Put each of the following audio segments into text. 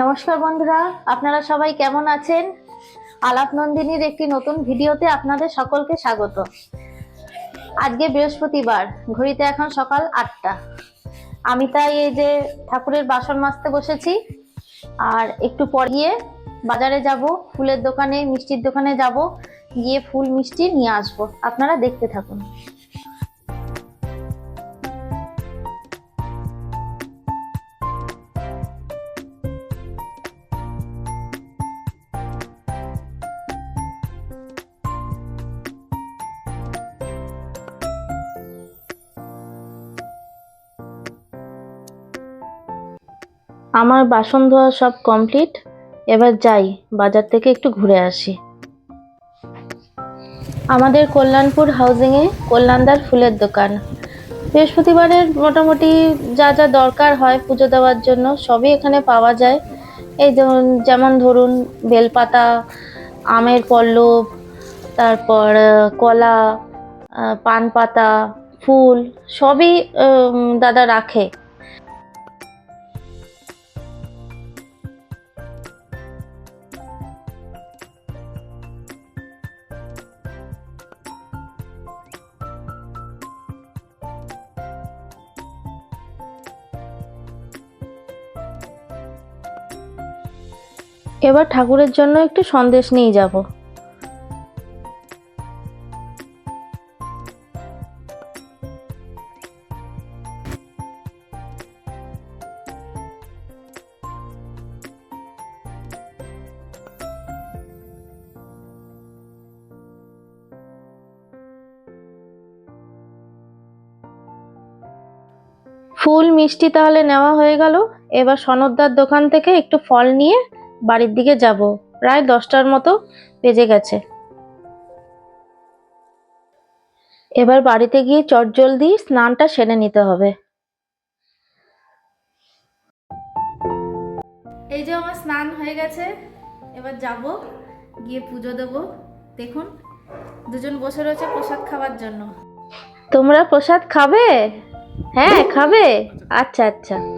নমস্কার বন্ধুরা, আপনারা সবাই কেমন আছেন? আলাপ নন্দিনীর একটি নতুন ভিডিওতে আপনাদের সকলকে স্বাগত। আজকে বৃহস্পতিবার, ঘড়িতে এখন সকাল আটটা। আমি তাই এই যে ঠাকুরের বাসন মাজতে বসেছি, আর একটু পর গিয়ে বাজারে যাব, ফুলের দোকানে, মিষ্টির দোকানে যাব, গিয়ে ফুল মিষ্টি নিয়ে আসব। আপনারা দেখতে থাকুন। আমার বাসন ধোয়া সব কমপ্লিট এবার যাই, বাজার থেকে একটু ঘুরে আসি। আমাদের কল্যাণপুর হাউজিংয়ে কল্যাণদার ফুলের দোকান। বৃহস্পতিবারের মোটামুটি যা যা দরকার হয় পুজো দেওয়ার জন্য সবই এখানে পাওয়া যায়। এই যেমন ধরুন, বেলপাতা, আমের পল্লব, তারপর কলা পান পাতা ফুল সবই দাদা রাখে। এবার ঠাকুরের জন্য একটু সন্দেশ নিয়ে যাব। ফুল মিষ্টি তাহলে নেওয়া হয়ে গেল। এবার সনদদার দোকান থেকে একটু ফল নিয়ে বাড়ির দিকে যাব। প্রায় দশটার মতো বেজে গেছে। এবার বাড়িতে গিয়ে চটজলদি স্নানটা সেরে নিতে হবে। এই যে আমার স্নান হয়ে গেছে। এবার যাব গিয়ে পুজো দেব। দেখুন দুজন বসে রয়েছে প্রসাদ খাওয়ার জন্য। তোমরা প্রসাদ খাবে? হ্যাঁ খাবে। আচ্ছা আচ্ছা।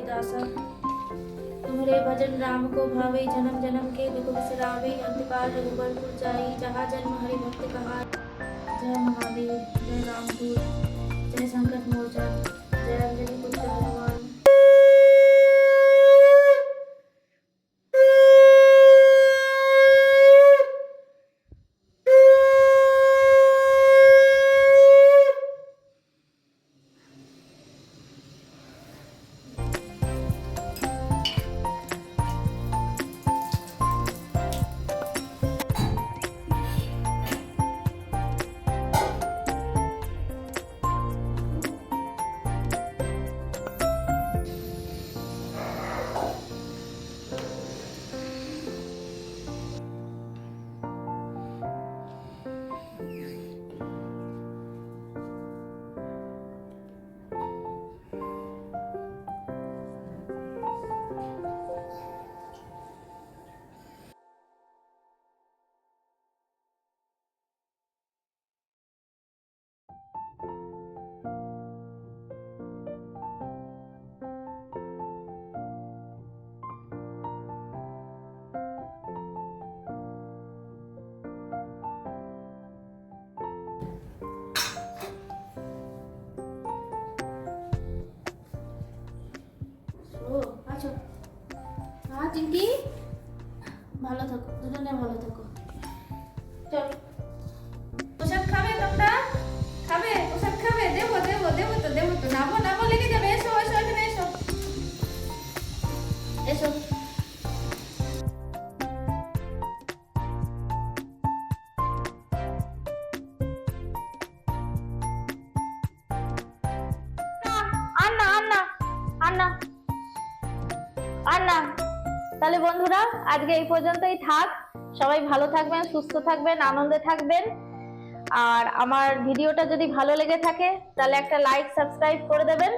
दासा। तुम्हारे भजन राम को भावे, जन्म जन्म के दुख बिसरावे, अंतकाल रघुबर पुर जाई, जहाँ जन्म हरि भक्त कहा। जय महादेव जय रामपुर, जय संकट मोचन जय अंजलि पुत्र हनुमान। থাকো দুজনে ভালো থাকো। চল। প্রসাদ খাবে তোমরা? খাবে? প্রসাদ খাবে? দেবো দেবো দেবো তো দেবো তো। নামো নামো লেগে যাবে। এসো এসো এখানে এসো। এসো। আন্না আন্না আন্না। তাহলে বন্ধুরা, আজকে এই পর্যন্তই থাক। সবাই ভালো থাকবেন, সুস্থ থাকবেন, আনন্দে থাকবেন। আর আমার ভিডিওটা যদি ভালো লেগে থাকে, তাহলে একটা লাইক সাবস্ক্রাইব করে দেবেন।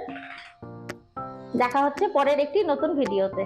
দেখা হচ্ছে পরের একটি নতুন ভিডিওতে।